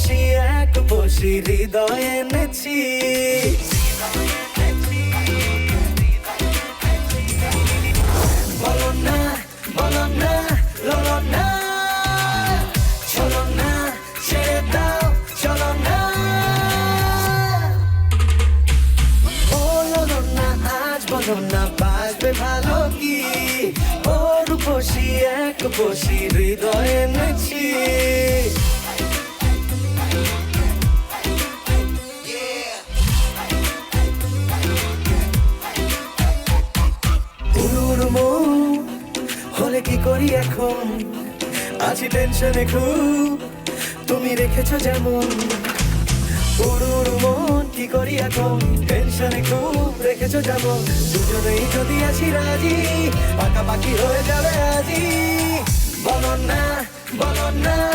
বসি এক বসি হৃদয় এনেছি। বলো না বলো না ললো না। চলো না, ছেড়ে দাও, চলো না। বলো না, আজ বলো না, বাজবে ভালো কি? ও রূপসী এক বসি হৃদয় এনেছি। কি করি এখন? আছি টেনশনে খুব। তুমি রেখেছো যেমন। উড়ুর মন কি করি এখন? টেনশনে খুব রেখেছো যেমন। দুজনেই যদি আছি রাজি, পাকাপাকি হয়ে যাবে আজি। বলো না বলো না।